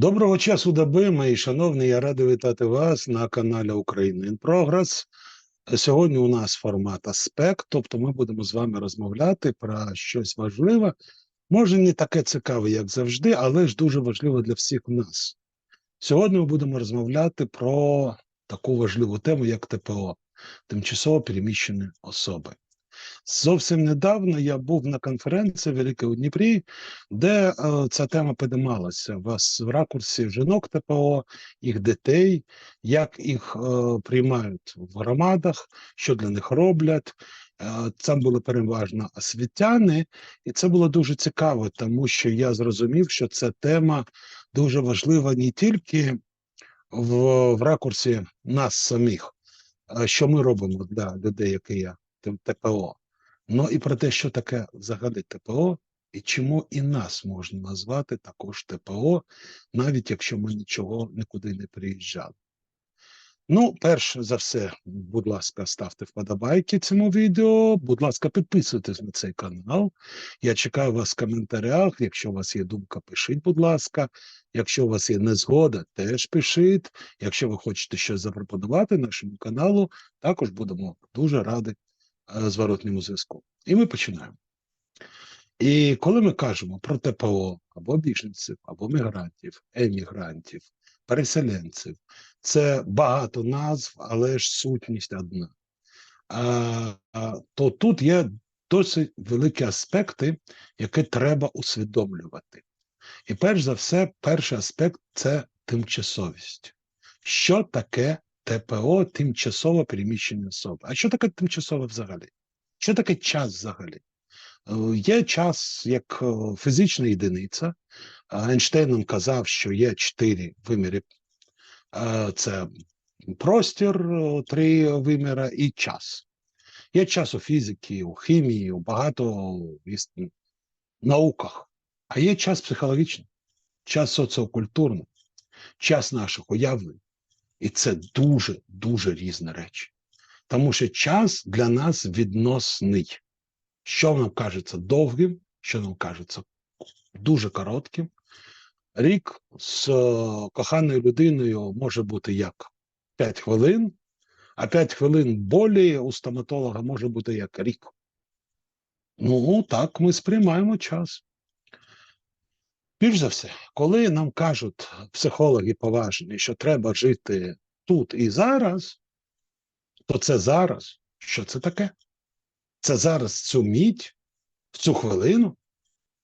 Доброго часу доби, мої шановні. Я радий вітати вас на каналі Україна in. Сьогодні у нас формат аспект, тобто ми будемо з вами розмовляти про щось важливе. Може, не таке цікаве, як завжди, але ж дуже важливе для всіх нас. Сьогодні ми будемо розмовляти про таку важливу тему, як ТПО тимчасово переміщені особи. Зовсім недавно я був на конференції Великій у Дніпрі, де е, ця тема підіймалася вас в ракурсі жінок ТПО, їх дітей, як їх е, приймають в громадах, що для них роблять. Е, Там були переважно освітяни, і це було дуже цікаво, тому що я зрозумів, що ця тема дуже важлива не тільки в, в ракурсі нас самих, що ми робимо для людей, які тим ТПО. Ну і про те, що таке взагалі ТПО, і чому і нас можна назвати також ТПО, навіть якщо ми нічого нікуди не приїжджали. Ну, перш за все, будь ласка, ставте вподобайки цьому відео. Будь ласка, підписуйтесь на цей канал. Я чекаю вас в коментарях. Якщо у вас є думка, пишіть, будь ласка. Якщо у вас є незгода, теж пишіть. Якщо ви хочете щось запропонувати нашому каналу, також будемо дуже раді зворотньому зв'язку. І ми починаємо. І коли ми кажемо про ТПО або біженців, або мігрантів, емігрантів, переселенців, це багато назв, але ж сутність одна. А, то тут є досить великі аспекти, які треба усвідомлювати. І перш за все, перший аспект це тимчасовість. Що таке ТПО, тимчасово переміщені особи? А що таке тимчасове взагалі? Що таке час взагалі? Е, Є час як е, фізична єдиниця. Ейнштейн казав, що є чотири виміри: Е, це простір, е, три виміри і час. Є час у фізики, у хімії, у багато іс- науках, а є час психологічний, час соціокультурний, час наших уявлень. І це дуже дуже різні речі. Тому що час для нас відносний. Що нам кажеться довгим, що нам кажеться дуже коротким. Рік з е, коханою людиною може бути як 5 хвилин, а 5 хвилин болі у стоматолога може бути як рік. Ну, так ми сприймаємо час. Більш за все, коли нам кажуть психологи поважні, що треба жити тут і зараз, то це зараз. Що це таке? Це зараз цю мідь, в цю хвилину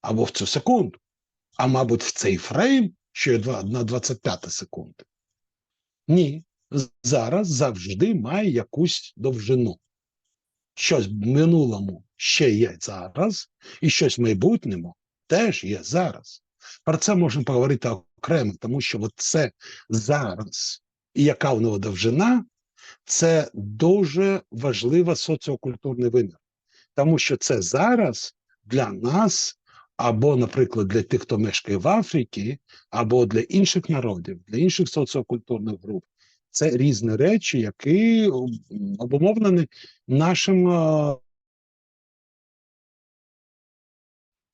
або в цю секунду, а мабуть, в цей фрейм, що є на 25 секунди. Ні, зараз завжди має якусь довжину. Щось в минулому ще є зараз, і щось в майбутньому теж є зараз. Про це можемо поговорити окремо, тому що от це зараз і яка в нього довжина, це дуже важлива соціокультурний вимір. Тому що це зараз для нас, або, наприклад, для тих, хто мешкає в Африці, або для інших народів, для інших соціокультурних груп. Це різні речі, які обумовлені нашим.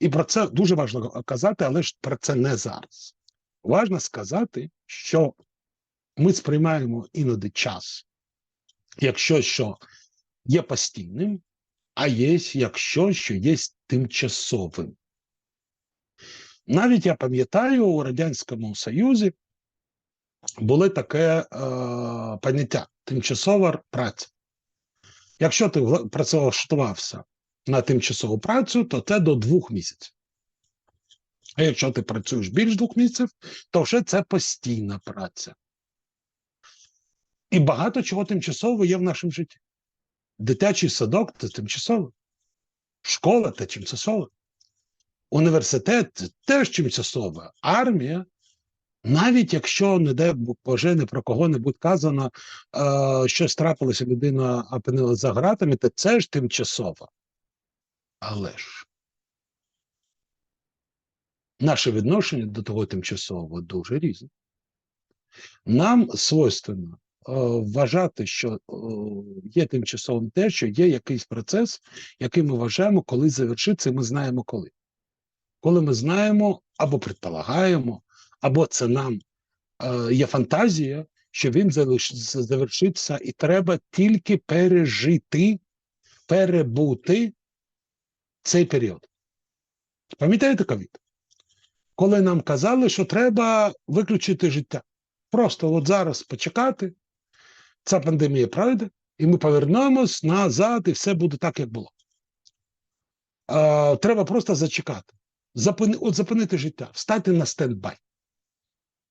І про це дуже важливо казати, але ж про це не зараз. Важно сказати, що ми сприймаємо іноді час як щось, що є постійним, а є як щось, що є тимчасовим. Навіть я пам'ятаю, у Радянському Союзі було таке е, поняття тимчасова праця. Якщо ти вла- працевлаштувався на тимчасову працю, то це до двох місяців. А якщо ти працюєш більш двох місяців, то вже це постійна праця. І багато чого тимчасово є в нашому житті. Дитячий садок це тимчасово, школа це тимчасово, університет це теж тимчасово, армія. Навіть якщо, не дай Боже, не про кого-небудь казано, е, щось трапилося, людина опинилася за гратами, то це ж тимчасово. Але ж наше відношення до того тимчасового дуже різне. Нам свойственно е, вважати, що е, є тимчасовим те, що є якийсь процес, який ми вважаємо, коли завершиться, і ми знаємо коли. Коли ми знаємо або предполагаємо, або це нам е, є фантазія, що він завершиться, і треба тільки пережити, перебути цей період. Пам'ятаєте ковід? Коли нам казали, що треба виключити життя. Просто от зараз почекати, ця пандемія пройде, і ми повернемось назад, і все буде так, як було. А, треба просто зачекати. Запини, от зупинити життя, встати на стендбай.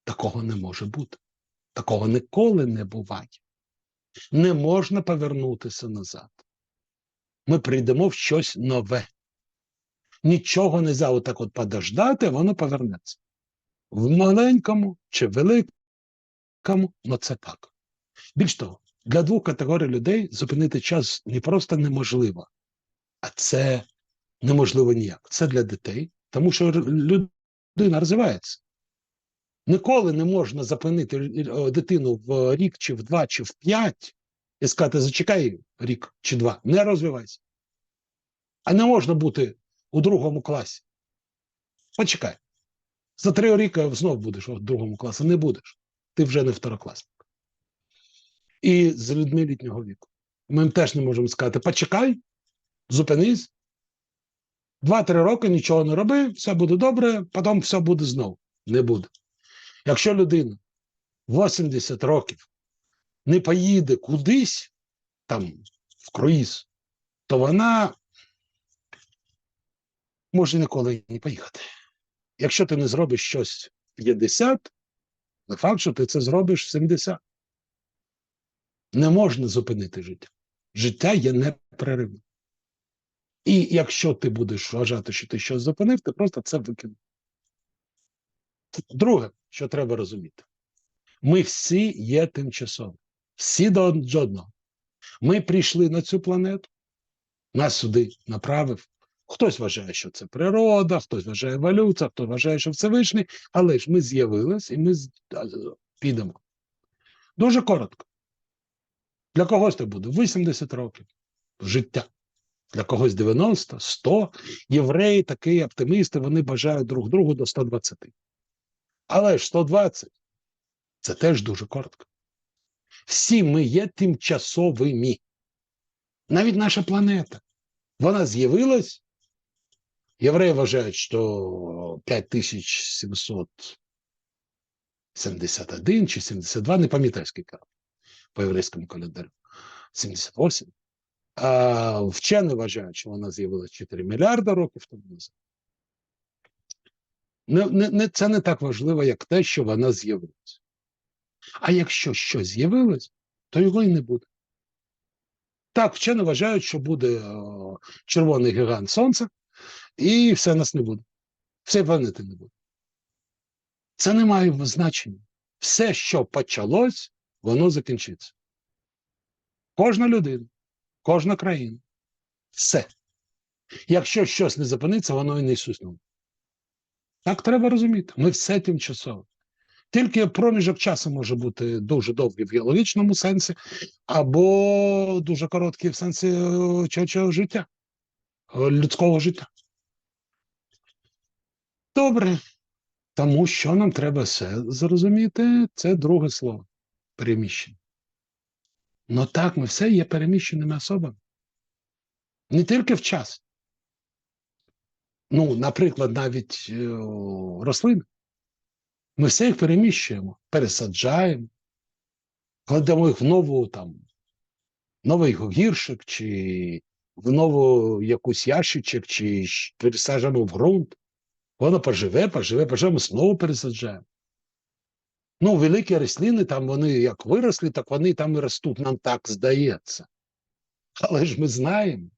Такого не може бути. Такого ніколи не буває. Не можна повернутися назад. Ми прийдемо в щось нове. Нічого не можна отак от подождати, воно повернеться. В маленькому чи великому, ну це так. Більш того, для двох категорій людей зупинити час не просто неможливо, а це неможливо ніяк. Це для дітей, тому що людина розвивається. Ніколи не можна зупинити дитину в рік, чи в два, чи в п'ять і сказати, зачекай рік чи два, не розвивайся. А не можна бути у другому класі. Почекай. За три роки знов будеш у другому класі. Не будеш. Ти вже не второкласник. І з людьми літнього віку. Ми теж не можемо сказати: почекай, зупинись. Два-три роки нічого не роби, все буде добре, потім все буде знову. Не буде. Якщо людина 80 років не поїде кудись, там, в круїз, то вона може ніколи не поїхати. Якщо ти не зробиш щось 50, не факт, що ти це зробиш 70. Не можна зупинити життя. Життя є непреривним. І якщо ти будеш вважати, що ти щось зупинив, ти просто це викинув. Друге, що треба розуміти, ми всі є тимчасові. Всі до одного. Ми прийшли на цю планету, нас сюди направив. Хтось вважає, що це природа, хтось вважає еволюція, хтось вважає, що Всевишній, але ж ми з'явились і ми підемо. Дуже коротко. Для когось це буде 80 років життя, для когось 90, 100. Євреї, такі оптимісти, вони бажають друг другу до 120. Але ж 120 це теж дуже коротко. Всі ми є тимчасовими. Навіть наша планета. Вона з'явилась. Євреї вважають, що 5771 чи 72, не пам'ятаю скільки по єврейському календарю. 78. А вчені вважають, що вона з'явилася 4 мільярди років тому назад. Не, не, не, це не так важливо, як те, що вона з'явилася. А якщо щось з'явилось, то його і не буде. Так, вчені вважають, що буде о, червоний гігант Сонця, і все нас не буде. Всієї планети не буде. Це не має значення. Все, що почалось, воно закінчиться. Кожна людина, кожна країна. Все. Якщо щось не зупиниться, воно і не існує. Так треба розуміти. Ми все тимчасово. Тільки проміжок часу може бути дуже довгий в геологічному сенсі, або дуже короткий в сенсі е, чого життя, е, людського життя. Добре. Тому що нам треба все зрозуміти, це друге слово переміщення. Ну так, ми все є переміщеними особами. Не тільки в час. Ну, наприклад, навіть е, рослини. Ми все їх переміщуємо, пересаджаємо, кладемо їх в нову там, новий гіршик, чи в нову якусь ящичок, чи пересаджуємо в ґрунт. Воно поживе, поживе, поживе, ми знову пересаджаємо. Ну, великі рослини, там вони як виросли, так вони там і ростуть, нам так здається. Але ж ми знаємо,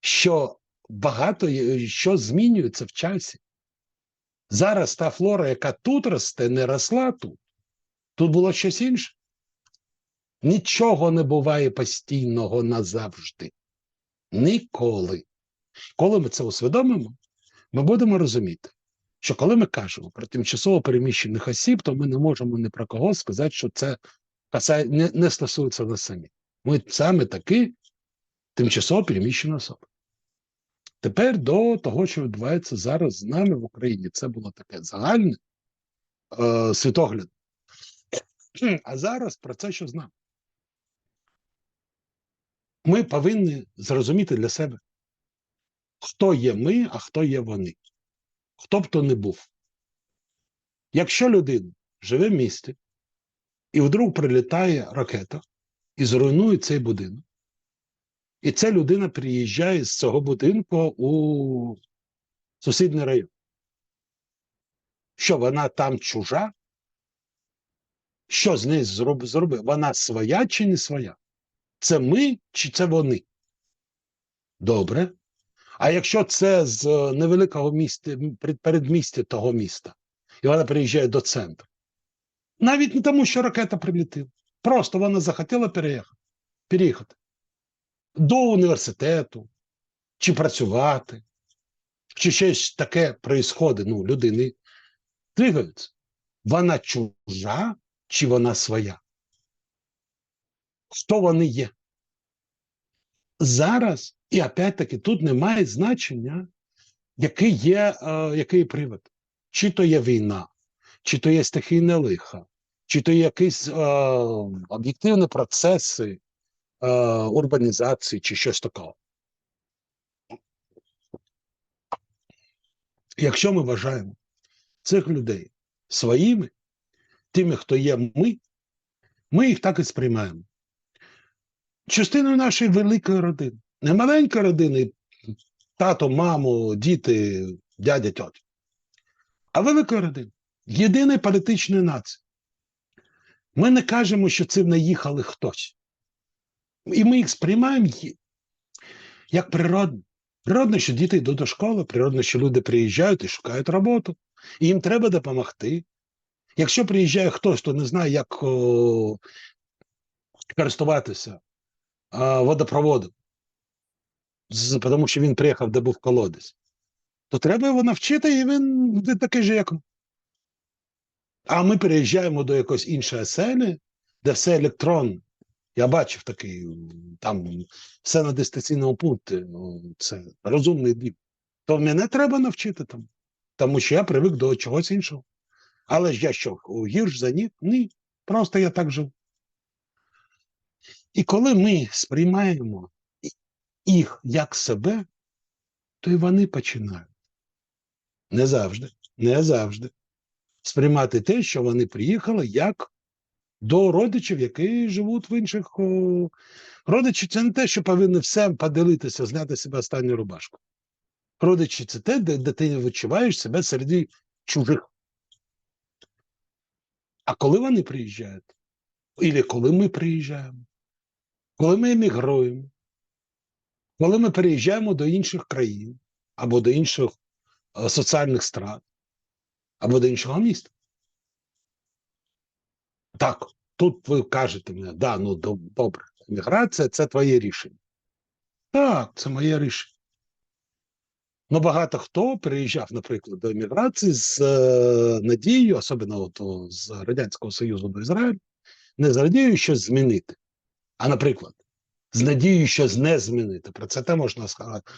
що багато що змінюється в часі. Зараз та флора, яка тут росте, не росла тут. Тут було щось інше. Нічого не буває постійного назавжди. Ніколи. Коли ми це усвідомимо, ми будемо розуміти, що коли ми кажемо про тимчасово переміщених осіб, то ми не можемо ні про кого сказати, що це не, не стосується нас самі. Ми саме таки тимчасово переміщені особи. Тепер до того, що відбувається зараз з нами в Україні, це було таке загальне. е, світогляд. А зараз про це що знав. Ми повинні зрозуміти для себе, хто є ми, а хто є вони. Хто б то не був. Якщо людина живе в місті, і вдруг прилітає ракета і зруйнує цей будинок, і ця людина приїжджає з цього будинку у сусідній район. Що вона там чужа? Що з нею зроб- зробив? Вона своя чи не своя? Це ми чи це вони? Добре. А якщо це з е, невеликого міста, передмістя того міста, і вона приїжджає до центру, навіть не тому, що ракета прилетіла. Просто вона захотіла переїхати, переїхати до університету, чи працювати, чи щось таке проїсходить, ну, людини двигаються. Вона чужа чи вона своя? Хто вони є? Зараз, і опять-таки, тут немає значення, який є, е, який привод. Чи то є війна, чи то є стихійне лихо, чи то є якісь е, об'єктивні процеси е, урбанізації, чи щось такого. Якщо ми вважаємо цих людей своїми, тими, хто є ми, ми їх так і сприймаємо. Частиною нашої великої родини. Не маленької родини, тато, маму, діти, дядя, тьотя. А великої родини. Єдиної політичної нації. Ми не кажемо, що цим наїхали хтось. І ми їх сприймаємо як природно. Природно, що діти йдуть до школи, природно, що люди приїжджають і шукають роботу. І їм треба допомогти. Якщо приїжджає хтось, хто не знає, як о, користуватися а, водопроводом, тому що він приїхав, де був колодязь, то треба його навчити, і він, такий же, як. А ми переїжджаємо до якоїсь іншої оселі, де все електронно. Я бачив такий, там все на дистанційному пункті. ну, Це розумний дім. То мене треба навчити там, тому що я привик до чогось іншого. Але ж я що, гірш за них? Ні. Просто я так живу. І коли ми сприймаємо їх як себе, то і вони починають. Не завжди, не завжди. Сприймати те, що вони приїхали, як до родичів, які живуть в інших. Родичі це не те, що повинні все поділитися, зняти себе останню рубашку. Родичі це те, де, де ти відчуваєш себе серед чужих. А коли вони приїжджають? Ілі коли ми приїжджаємо? Коли ми емігруємо? Коли ми переїжджаємо до інших країн або до інших е, соціальних страт, або до іншого міста? Так, тут ви кажете мені, да, ну добре, еміграція це твоє рішення. Так, це моє рішення. Ну, багато хто приїжджав, наприклад, до еміграції з е, надією, особливо от, з Радянського Союзу до Ізраїлю, не з надією щось змінити, а, наприклад, з надією щось не змінити. Про це те можна сказати.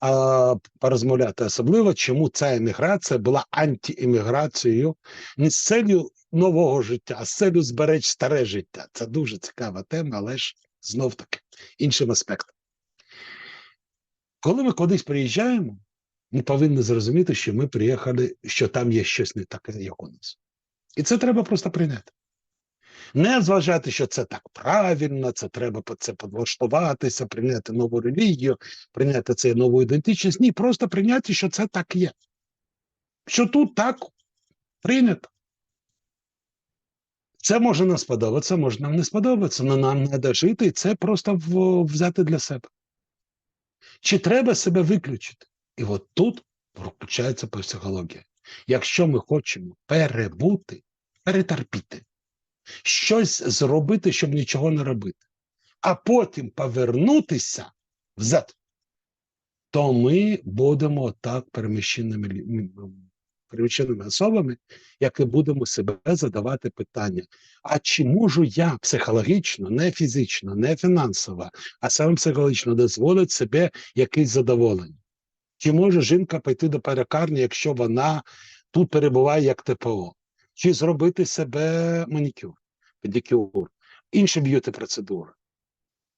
А, порозмовляти особливо, чому ця еміграція була антиеміграцією не з целью нового життя, а з целью зберечь старе життя. Це дуже цікава тема, але ж знов таки іншим аспектом. Коли ми кудись приїжджаємо, ми повинні зрозуміти, що ми приїхали, що там є щось не таке, як у нас. І це треба просто прийняти. Не зважати, що це так правильно, це треба це підлаштуватися, прийняти нову релігію, прийняти це нову ідентичність. Ні, просто прийняти, що це так є. Що тут так прийнято. Це може нам сподобатися, може нам не сподобатися, але нам треба жити і це просто взяти для себе. Чи треба себе виключити? І от тут включається психологія. Якщо ми хочемо перебути, перетерпіти, щось зробити, щоб нічого не робити, а потім повернутися взад, то ми будемо так переміщеними, переміщеними особами, які будемо себе задавати питання: а чи можу я психологічно, не фізично, не фінансово, а саме психологічно дозволити себе якесь задоволення? Чи може жінка пойти до перекарні, якщо вона тут перебуває як ТПО? Чи зробити себе манікюр, педикюр, інші б'юти процедури.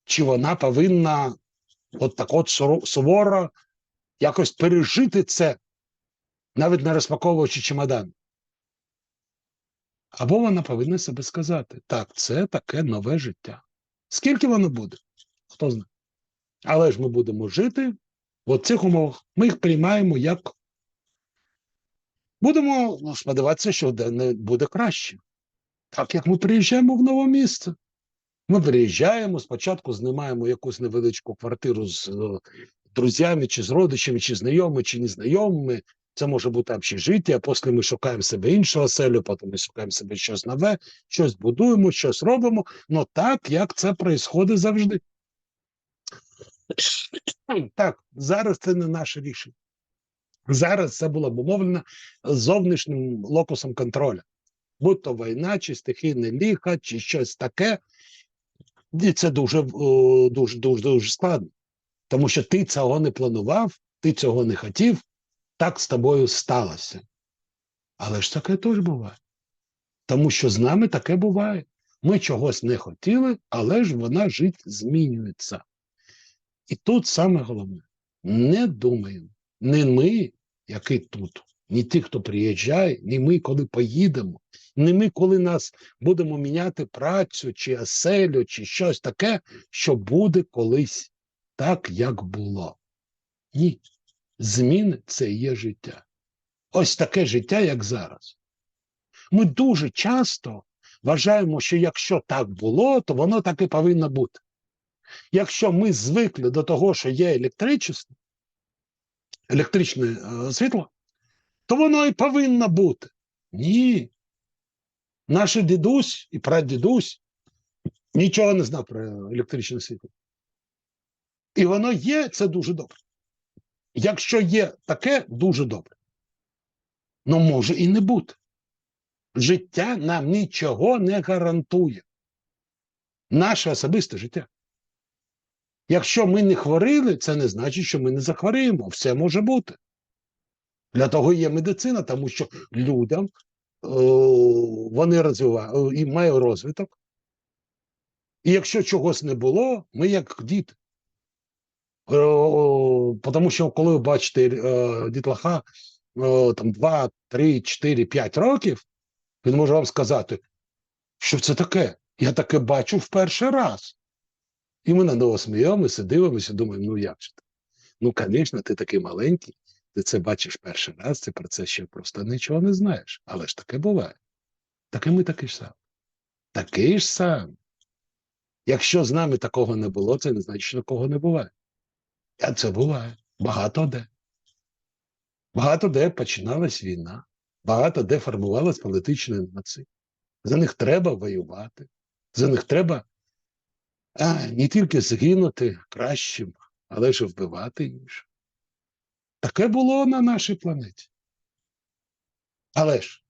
Чи вона повинна от так от суворо якось пережити це, навіть не розпаковуючи чемодан. Або вона повинна себе сказати: так, це таке нове життя. Скільки воно буде? Хто знає. Але ж ми будемо жити в цих умовах. Ми їх приймаємо як. Будемо ну, сподіватися, що буде краще. Так як ми приїжджаємо в нове місце. Ми приїжджаємо, спочатку знімаємо якусь невеличку квартиру з е, друзями, чи з родичами, чи знайомими, чи незнайомими. Це може бути общежиття, а потім ми шукаємо себе іншу оселю, потім ми шукаємо себе щось нове, щось будуємо, щось робимо. Ну так, як це відбувається завжди. Так, зараз це не наше рішення. Зараз це було обумовлено зовнішнім локусом контролю. Будь то війна, чи стихійне ліха, чи щось таке. І це дуже, дуже, дуже, дуже складно. Тому що ти цього не планував, ти цього не хотів, так з тобою сталося. Але ж таке теж буває. Тому що з нами таке буває. Ми чогось не хотіли, але ж вона жить змінюється. І тут саме головне: не думаємо, не ми, які тут, ні ті, хто приїжджає, ні ми, коли поїдемо, не ми, коли нас будемо міняти працю, чи оселю, чи щось таке, що буде колись так, як було. Ні. Зміни це є життя. Ось таке життя, як зараз. Ми дуже часто вважаємо, що якщо так було, то воно так і повинно бути. Якщо ми звикли до того, що є електричество, електричне е, світло, то воно і повинно бути. Ні. Наш дідусь і прадідусь нічого не знав про електричне світло. І воно є, це дуже добре. Якщо є таке, дуже добре. Ну, може і не бути. Життя нам нічого не гарантує. Наше особисте життя. Якщо ми не хворіли, це не значить, що ми не захворіємо. Все може бути. Для того є медицина, тому що людям е, вони розвивають і мають розвиток. І якщо чогось не було, ми як діти. Е, Тому що коли ви бачите е, дітлаха е, там 2, 3, 4, 5 років, він може вам сказати, що це таке. Я таке бачу в перший раз. І ми на нього сміємося, дивимося, думаємо, ну як же це? Ну, звісно, ти такий маленький, ти це бачиш перший раз, ти про це ще просто нічого не знаєш. Але ж таке буває. Так ми такий ж сам. Такий ж сам. Якщо з нами такого не було, це не значить, що такого не буває. А це буває. Багато де. Багато де починалась війна, багато де формувалась політична нація. За них треба воювати, за них треба а, не тільки згинути кращим, але ж вбивати інших. Таке було на нашій планеті. Але ж,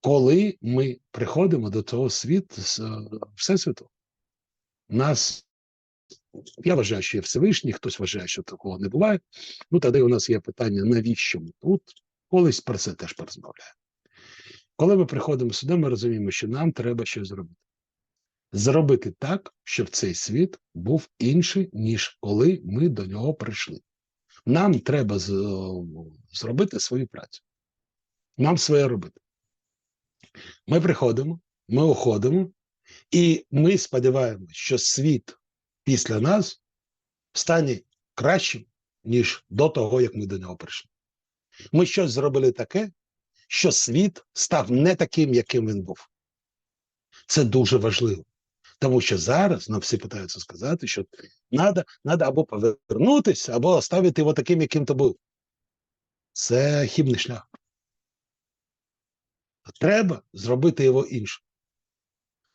коли ми приходимо до того світу, е, Всесвіту, нас, я вважаю, що є Всевишній, хтось вважає, що такого не буває. Ну, тоді у нас є питання, навіщо ми тут? Колись про це теж порозмовляємо. Коли ми приходимо сюди, ми розуміємо, що нам треба щось зробити. Зробити так, щоб цей світ був інший, ніж коли ми до нього прийшли. Нам треба з- зробити свою працю. Нам своє робити. Ми приходимо, ми уходимо, і ми сподіваємося, що світ після нас стане кращим, ніж до того, як ми до нього прийшли. Ми щось зробили таке, що світ став не таким, яким він був. Це дуже важливо. Тому що зараз нам всі питаються сказати, що треба або повернутися, або оставити його таким, яким то був. Це хібний шлях. Треба зробити його іншим.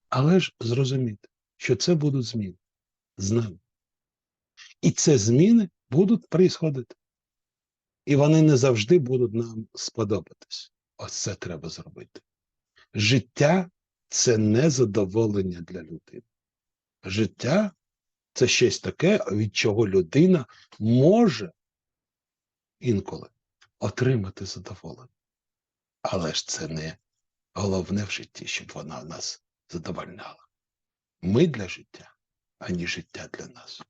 Але ж зрозуміти, що це будуть зміни з нами. І ці зміни будуть приходити. І вони не завжди будуть нам сподобатись. Ось це треба зробити. Життя це не задоволення для людини. Життя це щось таке, від чого людина може інколи отримати задоволення. Але ж це не Головне в житті, щоб вона нас задовольняла. Ми для життя, а не життя для нас.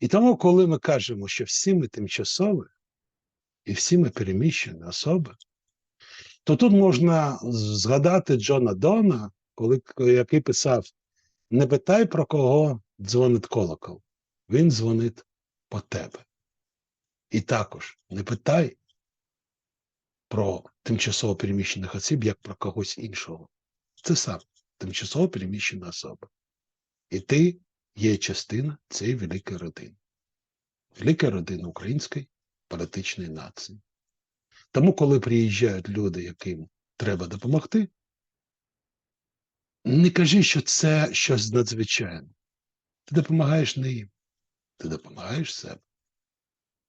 І тому, коли ми кажемо, що всі ми тимчасові і всі ми переміщені особи, то тут можна згадати Джона Дона, коли, який писав: не питай, про кого дзвонить колокол, він дзвонить по тебе. І також не питай про тимчасово переміщених осіб, як про когось іншого. Це сам тимчасово переміщена особа. І ти є частина цієї великої родини, великої родини української політичної нації. Тому, коли приїжджають люди, яким треба допомогти, не кажи, що це щось надзвичайне. Ти допомагаєш не їм, ти допомагаєш себе.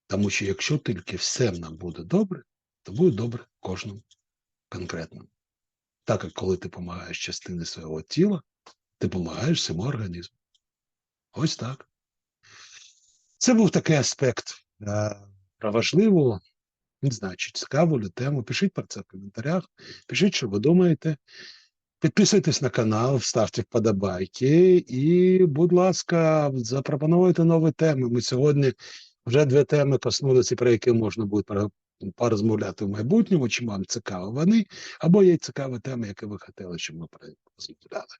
Тому що якщо тільки все нам буде добре, то буде добре кожному конкретному. Так як коли ти допомагаєш частини свого тіла, ти допомагаєш всьому організму. Ось так. Це був такий аспект е, важливу, не знаю, чи цікаву ли тему. Пишіть про це в коментарях, пишіть, що ви думаєте. Підписуйтесь на канал, ставте вподобайки і, будь ласка, запропонуйте нові теми. Ми сьогодні вже дві теми коснулися, про які можна буде порозмовляти в майбутньому, чи вам цікаво вони, або є цікаві теми, які ви хотіли, щоб ми порозмовляли.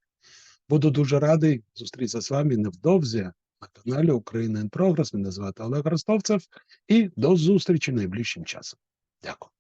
Буду дуже радий зустрітися з вами невдовзі на каналі Україна Інпрогрес. Мене звати Олег Ростовцев і до зустрічі найближчим часом. Дякую.